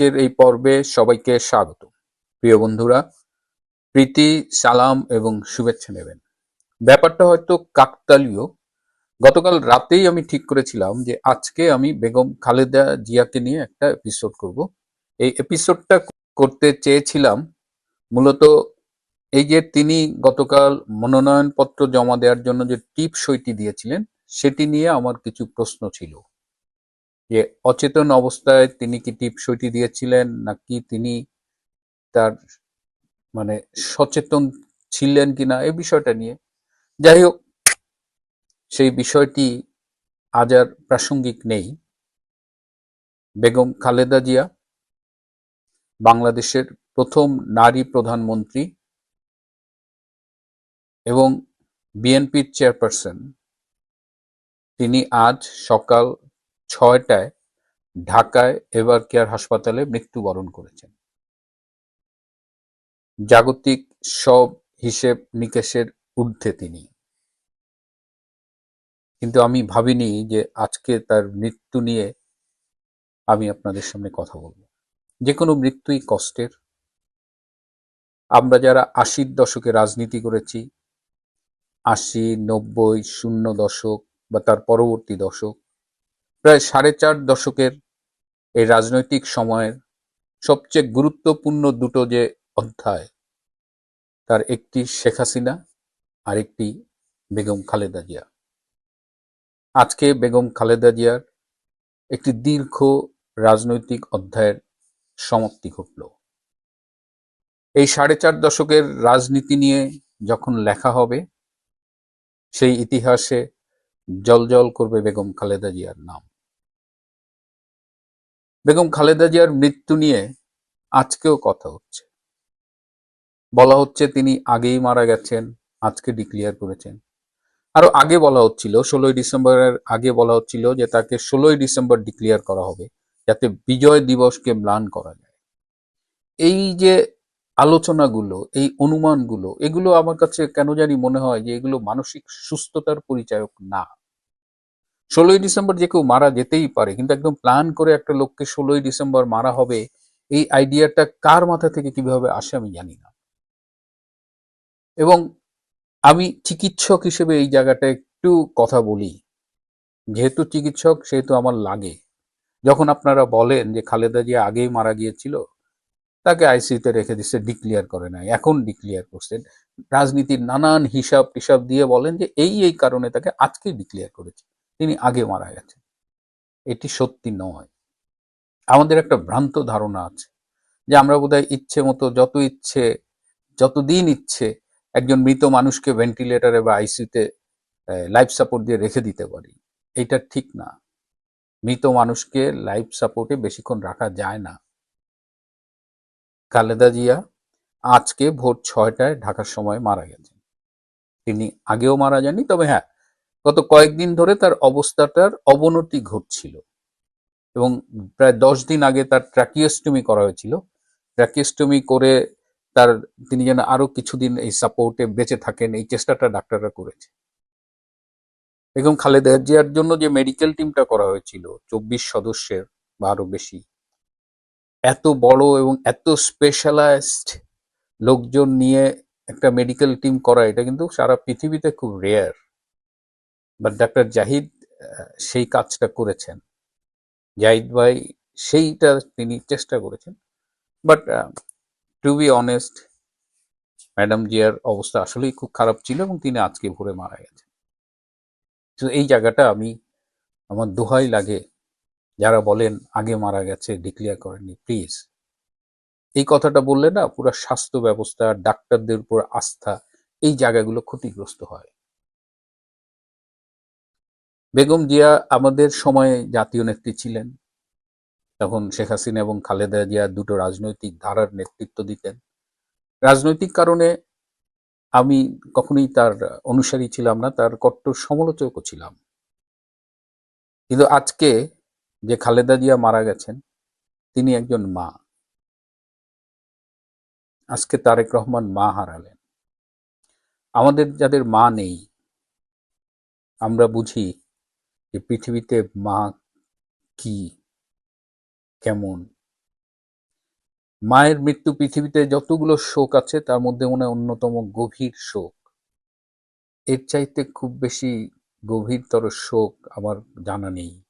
আজকের এই পর্বে সবাইকে স্বাগত। প্রিয় বন্ধুরা, প্রীতি, সালাম এবং শুভেচ্ছা নেবেন। ব্যাপারটা হয়তো কাকতালীয়। গতকাল রাতেই আমি ঠিক করেছিলাম যে আজকে আমি বেগম খালেদা জিয়াকে নিয়ে একটা এপিসোড করব। এই এপিসোডটা করতে চেয়েছিলাম মূলত এই যে তিনি গতকাল মনোনয়নপত্র জমা দেওয়ার জন্য যে টিপ সইটি দিয়েছিলেন, সেটি নিয়ে আমার কিছু প্রশ্ন ছিল। যে অচেতন অবস্থায় তিনি কি টিপ সইটি দিয়েছিলেন নাকি তিনি তার মানে সচেতন ছিলেন কিনা এই বিষয়টা নিয়ে। যাই হোক, সেই বিষয়টি আজ আর প্রাসঙ্গিক নেই। বেগম খালেদা জিয়া, বাংলাদেশের প্রথম নারী প্রধানমন্ত্রী এবং বিএনপির চেয়ারপারসন, তিনি আজ সকাল ছয়টায় ঢাকায় এভার কেয়ার হাসপাতালে মৃত্যুবরণ করেছেন। জাগতিক সব হিসেব নিকেশের ঊর্ধ্বে তিনি। কিন্তু আমি ভাবিনি যে আজকে তার মৃত্যু নিয়ে আমি আপনাদের সামনে কথা বলব। যে কোনো মৃত্যুই কষ্টের। আমরা যারা আশির দশকে রাজনীতি করেছি, আশি, নব্বই, শূন্য দশক বা তার পরবর্তী দশক প্রায় সাড়ে চার দশকের এই রাজনৈতিক সময়ের সবচেয়ে গুরুত্বপূর্ণ দুটো যে অধ্যায়, তার একটি শেখ হাসিনা আর একটি বেগম খালেদা জিয়া। আজকে বেগম খালেদা জিয়ার একটি দীর্ঘ রাজনৈতিক অধ্যায়ের সমাপ্তি ঘটল। এই সাড়ে চার দশকের রাজনীতি নিয়ে যখন লেখা হবে, সেই ইতিহাসে জলজল করবে বেগম খালেদা জিয়ার নাম। বেগম খালেদা জিয়ার মৃত্যু নিয়ে আজকেও কথা হচ্ছে। বলা হচ্ছে তিনি আগেই মারা গেছেন, আজকে ডিক্লিয়ার করেছেন। আরও আগে বলা হচ্ছিল, ষোলোই ডিসেম্বরের আগে বলা হচ্ছিল যে তাকে ষোলোই ডিসেম্বর ডিক্লিয়ার করা হবে, যাতে বিজয় দিবসকে ম্লান করা যায়। এই যে আলোচনাগুলো, এই অনুমানগুলো, এগুলো আমার কাছে কেন জানি মনে হয় যে এগুলো মানসিক সুস্থতার পরিচায়ক না। ষোলোই ডিসেম্বর যে কেউ মারা যেতেই পারে, কিন্তু একদম প্ল্যান করে একটা লোককে ষোলোই ডিসেম্বর মারা হবে, এই আইডিয়াটা কার মাথা থেকে কীভাবে আসে আমি জানি না। এবং আমি চিকিৎসক হিসেবে এই জায়গাটা একটু কথা বলি। যেহেতু চিকিৎসক, সেহেতু আমার লাগে। যখন আপনারা বলেন যে খালেদা জিয়া আগেই মারা গিয়েছিল, তাকে আইসিইউতে রেখে দিচ্ছে ডিক্লিয়ার করে নাই, এখন ডিক্লিয়ার করছেন রাজনীতির নানান হিসাব টিসাব দিয়ে বলেন যে এই এই কারণে তাকে আজকে ডিক্লিয়ার করেছে। তিনি আগে মারা গেছেন। এটি সত্যি নয়। আমাদের একটা ভ্রান্ত ধারণা আছে যে আমরা বোধহয় ইচ্ছে মতো যত ইচ্ছে, যতদিন ইচ্ছে একজন মৃত মানুষকে ভেন্টিলেটারে বা আইসিতে লাইফ সাপোর্ট দিয়ে রেখে দিতে পারি। এটা ঠিক না। মৃত মানুষকে লাইফ সাপোর্টে বেশিক্ষণ রাখা যায় না। খালেদা জিয়া আজকে ভোর ছয়টায় ঢাকার সময় মারা গেছেন। তিনি আগেও মারা যাননি, তবে হ্যাঁ গত কয়েকদিন ধরে তার অবস্থাটার অবনতি ঘটছিল এবং প্রায় দশ দিন আগে তার ট্র্যাকিওস্টমি করা হয়েছিল। ট্র্যাকিওস্টমি করে তার, তিনি যেন আরও কিছুদিন এই সাপোর্টে বেঁচে থাকেন, এই চেষ্টাটা ডাক্তাররা করেছে। বেগম খালেদা জিয়ার জন্য যে মেডিকেল টিমটা করা হয়েছিল, চব্বিশ সদস্যের বা আরও বেশি, এত বড় এবং এত স্পেশালাইজড লোকজন নিয়ে একটা মেডিকেল টিম করা, এটা কিন্তু সারা পৃথিবীতে খুব রেয়ার বাট ডাক্তার জাহিদ সেই কাজটা করেছেন। জাহিদ ভাই সেইটা তিনি চেষ্টা করেছেন। But to be honest madam জিয়ার অবস্থা আসলেই খুব খারাপ ছিল এবং তিনি আজকে ভোরে মারা গেছেন। তো এই জায়গাটা আমি, আমার দোহাই লাগে। যারা বলেন, আগে মারা গেছে ডিক্লেয়ার করেননি প্লিজ এই কথাটা বললে না, পুরো স্বাস্থ্য ব্যবস্থা, ডাক্তারদের উপর আস্থা, এই জায়গাগুলো ক্ষতিগ্রস্ত হয়। বেগম জিয়া আমাদের সময়ে জাতীয় নেত্রী ছিলেন। তখন শেখ হাসিনা এবং খালেদা জিয়া দুটো রাজনৈতিক ধারার নেতৃত্ব দিতেন। রাজনৈতিক কারণে আমি কখনোই তার অনুসারী ছিলাম না, তার কট্টর সমালোচকও ছিলাম। কিন্তু আজকে যে খালেদা জিয়া মারা গেছেন, তিনি একজন মা। আজকে তারেক রহমান মা হারালেন। আমাদের যাদের মা নেই, আমরা বুঝি যে পৃথিবীতে মা কি, কেমন? মায়ের মৃত্যু পৃথিবীতে যতগুলো শোক আছে, তার মধ্যে মনে অন্যতম গভীর শোক। এর চাইতে খুব বেশি গভীরতর শোক আমার জানা নেই।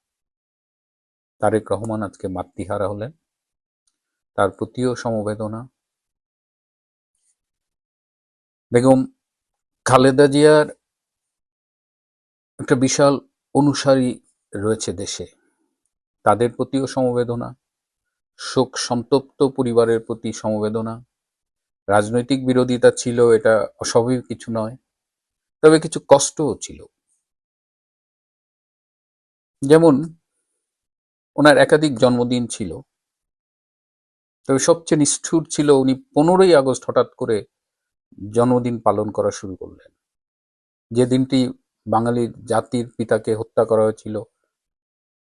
তারেক রহমান আজকে মাতৃহারা হলেন। তার প্রতিও সমবেদনা। বেগম খালেদা জিয়ার একটা বিশাল অনুসারী রয়েছে দেশে। তাদের প্রতিও সমবেদনা, শোক সন্তপ্ত পরিবারের প্রতি সমবেদনা। রাজনৈতিক বিরোধিতা ছিল, এটা অস্বাভাবিক কিছু নয়, তবে কিছু কষ্টও ছিল। যেমন, ওনার একাধিক জন্মদিন ছিল। তবে সবচেয়ে নিষ্ঠুর ছিল, উনি পনেরোই আগস্ট হঠাৎ করে জন্মদিন পালন করা শুরু করলেন। যে দিনটি বাঙালির জাতির পিতাকে হত্যা করা হয়েছিল।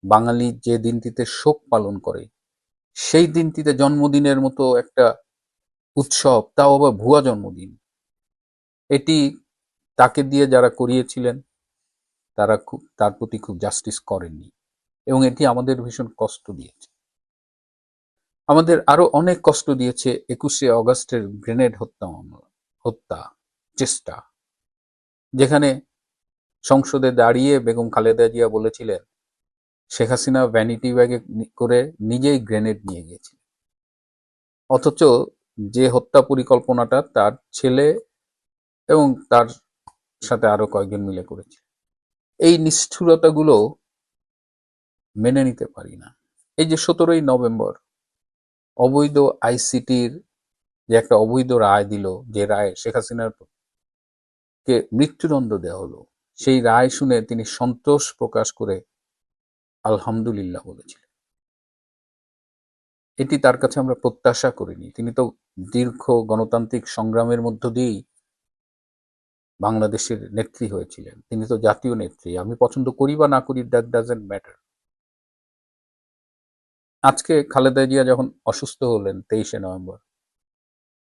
বাঙালি যে দিনটিতে শোক পালন করে, সেই দিনটিতে জন্মদিনের মতো একটা উৎসব, তাও আবার ভুয়া জন্মদিন। এটি তাকে দিয়ে যারা করিয়েছিলেন, তারা খুব, তার প্রতি খুব জাস্টিস করেননি এবং এটি আমাদের ভীষণ কষ্ট দিয়েছে। আমাদের আরও অনেক কষ্ট দিয়েছে একুশে অগস্টের গ্রেনেড হত্যা হত্যা, চেষ্টা, যেখানে সংসদে দাঁড়িয়ে বেগম খালেদা জিয়া বলেছিলেন, শেখ হাসিনা ভ্যানিটি ব্যাগে করে নিজেই গ্রেনেড নিয়ে গিয়েছিলেন। অথচ যে হত্যা পরিকল্পনাটা তার ছেলে এবং তার সাথে আরও কয়েকজন মিলে করেছে, এই নিষ্ঠুরতাগুলো মেনে নিতে পারি না। এই যে সতেরোই নভেম্বর অবৈধ আইসিটির যে একটা অবৈধ রায় দিল, যে রায় শেখ হাসিনার কে মৃত্যুদণ্ড দেওয়া হলো সেই রায় শুনে তিনি সন্তোষ প্রকাশ করে আলহামদুলিল্লাহ বলেছিলেন। এটি তার কাছে আমরা প্রত্যাশা করিনি। তিনি তো দীর্ঘ গণতান্ত্রিক সংগ্রামের মধ্য দিয়েই বাংলাদেশের নেত্রী হয়েছিলেন। তিনি তো জাতীয় নেত্রী। আমি পছন্দ করি বা না করি দ্যাট ডাজেন্ট ম্যাটার আজকে খালেদা জিয়া যখন অসুস্থ হলেন তেইশে নভেম্বর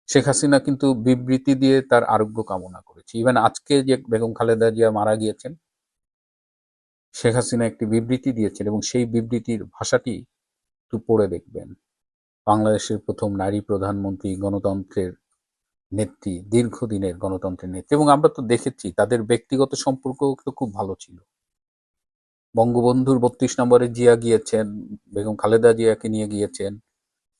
শেখ হাসিনা কিন্তু বিবৃতি দিয়ে তার আরোগ্য কামনা করেছে। ইভেন আজকে যে বেগম খালেদা জিয়া মারা গিয়েছেন, শেখ হাসিনা একটি বিবৃতি দিয়েছেন এবং সেই বিবৃতির ভাষাটি একটু পড়ে দেখবেন। বাংলাদেশের প্রথম নারী প্রধানমন্ত্রী, গণতন্ত্রের নেত্রী, দীর্ঘদিনের গণতন্ত্রের নেত্রী এবং আমরা তো দেখেছি, তাদের ব্যক্তিগত সম্পর্ক তো খুব ভালো ছিল। বঙ্গবন্ধুর বত্রিশ নম্বরে জিয়া গিয়েছেন, বেগম খালেদা জিয়াকে নিয়ে গিয়েছেন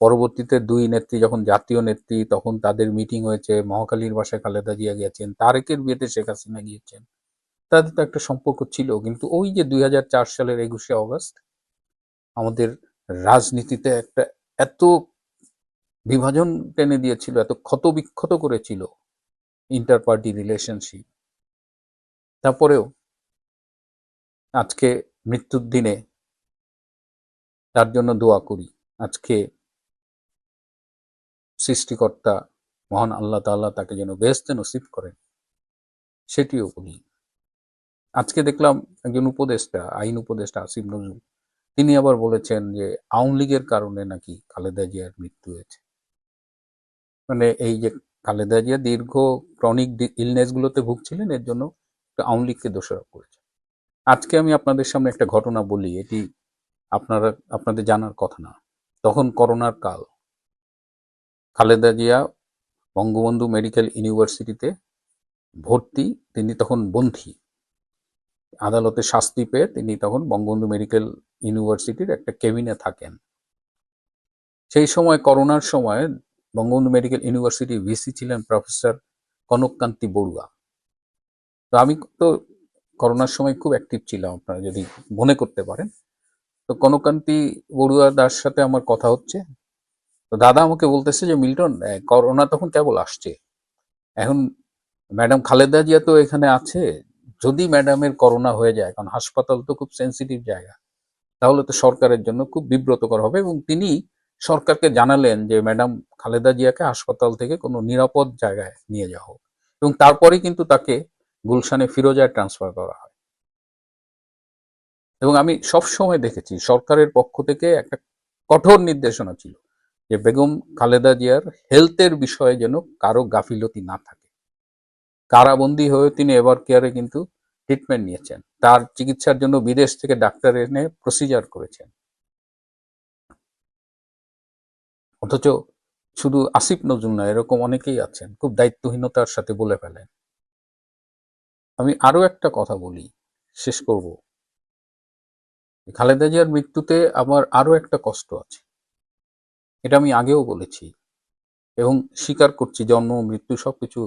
পরবর্তীতে দুই নেত্রী, যখন জাতীয় নেত্রী, তখন তাদের মিটিং হয়েছে। মহাকালীর বাসায় খালেদা জিয়া গিয়েছেন, তারেকের বিয়েতে শেখ হাসিনা গিয়েছেন। তাদের তো একটা সম্পর্ক ছিল, কিন্তু ওই যে দুই হাজার চার সালের একুশে অগস্ট, আমাদের রাজনীতিতে একটা এত বিভাজন টেনে দিয়েছিল, এত ক্ষত বিক্ষত করেছিল ইন্টার পার্টি রিলেশনশিপ তারপরেও আজকে মৃত্যুর দিনে তার জন্য দোয়া করি, আজকে সৃষ্টিকর্তা মহান আল্লাহ তাল্লাহ তাকে যেন বেহেস্তে নসিব করেন, সেটিও বলি আজকে দেখলাম একজন উপদেষ্টা, আইন উপদেষ্টা আসিফ নজরুল, তিনি আবার বলেছেন যে আওয়ামী লীগের কারণে নাকি খালেদা জিয়ার মৃত্যু হয়েছে। মানে এই যে খালেদা জিয়া দীর্ঘ ক্রনিক ইলনেস গুলোতে ভুগছিলেন, এর জন্য আওয়ামী লীগকে দোষারোপ করেছে আজকে আমি আপনাদের সামনে একটা ঘটনা বলি, এটি আপনারা, আপনাদের জানার কথা না। তখন করোনার কাল খালেদা জিয়া বঙ্গবন্ধু মেডিকেল ইউনিভার্সিটিতে ভর্তি, তিনি তখন বন্ধী। আদালতে শাস্তি পেয়ে তিনি তখন বঙ্গবন্ধু মেডিকেল ইউনিভার্সিটির একটা কেবিনে থাকেন। সেই সময়, করোনার সময় বঙ্গবন্ধু মেডিকেল ইউনিভার্সিটির ভিসি ছিলেন প্রফেসর কনককান্তি বড়ুয়া। তো আমি তো করোনার সময় খুব অ্যাক্টিভ ছিলাম, আপনারা যদি মনে করতে পারেন। তো কনকান্তি বড়ুয়া দার সাথে আমার কথা হচ্ছে। তো দাদা আমাকে বলতেছে যে, মিল্টন করোনা তখন কেবল আসছে। এখন ম্যাডাম খালেদা জিয়া তো এখানে আছে। যদি ম্যাডামের করোনা হয়ে যায়, কারণ হাসপাতাল তো খুব সেন্সিটিভ জায়গা, তাহলে তো সরকারের জন্য খুব বিব্রতকর হবে। এবং তিনি সরকারকে জানালেন যে, ম্যাডাম খালেদা জিয়াকে হাসপাতাল থেকে কোনো নিরাপদ জায়গায় নিয়ে যাওয়া হোক এবং তারপরে কিন্তু তাকে গুলশানে ফিরোজায় ট্রান্সফার করা হয়। এবং আমি সব সময় দেখেছি, সরকারের পক্ষ থেকে একটা কঠোর নির্দেশনা ছিল। যে বেগম খালেদা জিয়ার হেলথের বিষয়ে যেন কারও গাফিলতি না থাকে। কারাবন্দী হয়ে তিনি এভার কেয়ারে কিন্তু ট্রিটমেন্ট নিয়েছেন। তার চিকিৎসার জন্য বিদেশ থেকে ডাক্তার এনে প্রসিজার করেছেন। অথচ শুধু আসিফ নজরুল না, এরকম অনেকেই আছেন, খুব দায়িত্বহীনতার সাথে বলে ফেলেন। আমি আরও একটা কথা বলি, শেষ করব। খালেদা জিয়ার মৃত্যুতে আমার আরও একটা কষ্ট আছে। এটা আমি আগেও বলেছি এবং স্বীকার করছি জন্ম মৃত্যু সবকিছু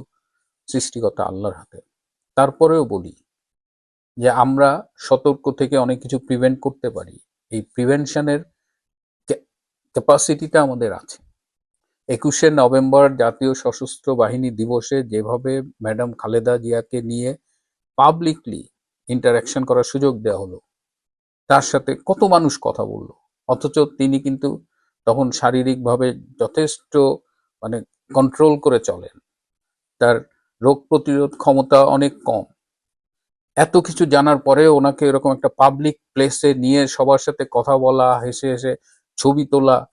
সৃষ্টিকর্তা আল্লাহর হাতে। তারপরেও বলি যে আমরা সতর্ক থেকে অনেক কিছু প্রিভেন্ট করতে পারি। এই প্রিভেনশনের ক্যাপাসিটিটা আমাদের আছে। একুশে নভেম্বর জাতীয় সশস্ত্র বাহিনী দিবসে যেভাবে ম্যাডাম খালেদা জিয়াকে নিয়ে পাবলিকলি ইন্টারাকশন করার সুযোগ দেওয়া হলো, তার সাথে কত মানুষ কথা বলল, অথচ তিনি কিন্তু তখন শারীরিকভাবে যথেষ্ট মানে কন্ট্রোল করে চলেন। তার রোগ প্রতিরোধ ক্ষমতা অনেক কম। এত কিছু জানার পরে ওনাকে এরকম একটা পাবলিক প্লেসে নিয়ে সবার সাথে কথা বলা, হেসে হেসে ছবি তোলা,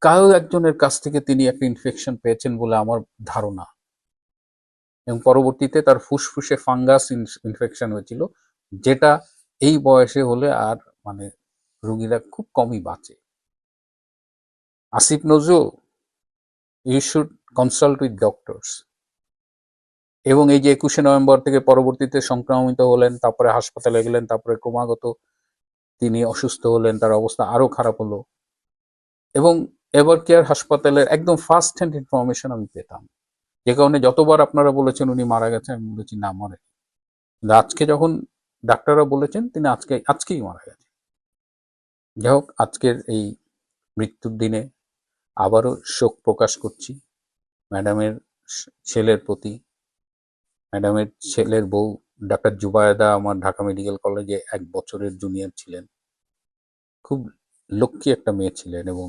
কারও একজনের কাছ থেকে তিনি একটা ইনফেকশন পেয়েছেন বলে আমার ধারণা। এবং পরবর্তীতে তার ফুসফুসে ফাঙ্গাস ইনফেকশন হয়েছিল, যেটা এই বয়সে হলে আর মানে রুগীরা খুব কমই বাঁচে। Asif Nazrul you should consult with doctors এবং এই যে একুশে নভেম্বর থেকে পরবর্তীতে সংক্রমিত হলেন, তারপরে হাসপাতালে গেলেন, তারপরে ক্রমাগত তিনি অসুস্থ হলেন, তার অবস্থা আরও খারাপ হলো। এবং এভার কেয়ার হাসপাতালের একদম ফার্স্ট হ্যান্ড ইনফরমেশন আমি পেতাম। যে কারণে যতবার আপনারা বলেছেন উনি মারা গেছেন, আমি বলেছি না, মরে। আজকে যখন ডাক্তাররা বলেছেন, তিনি আজকে, আজকেই মারা গেছেন। যাই হোক, আজকের এই মৃত্যুর দিনে আবারও শোক প্রকাশ করছি। ম্যাডামের ছেলের প্রতি। ম্যাডামের ছেলের বউ ডাক্তার জুবায়দা আমার ঢাকা মেডিকেল কলেজে এক বছরের জুনিয়র ছিলেন। খুব লক্ষ্মী একটা মেয়ে ছিলেন এবং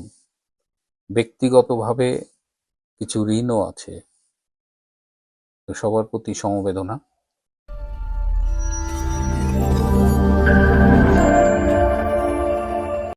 ব্যক্তিগতভাবে কিছু ঋণও আছে। সবার প্রতি সমবেদনা।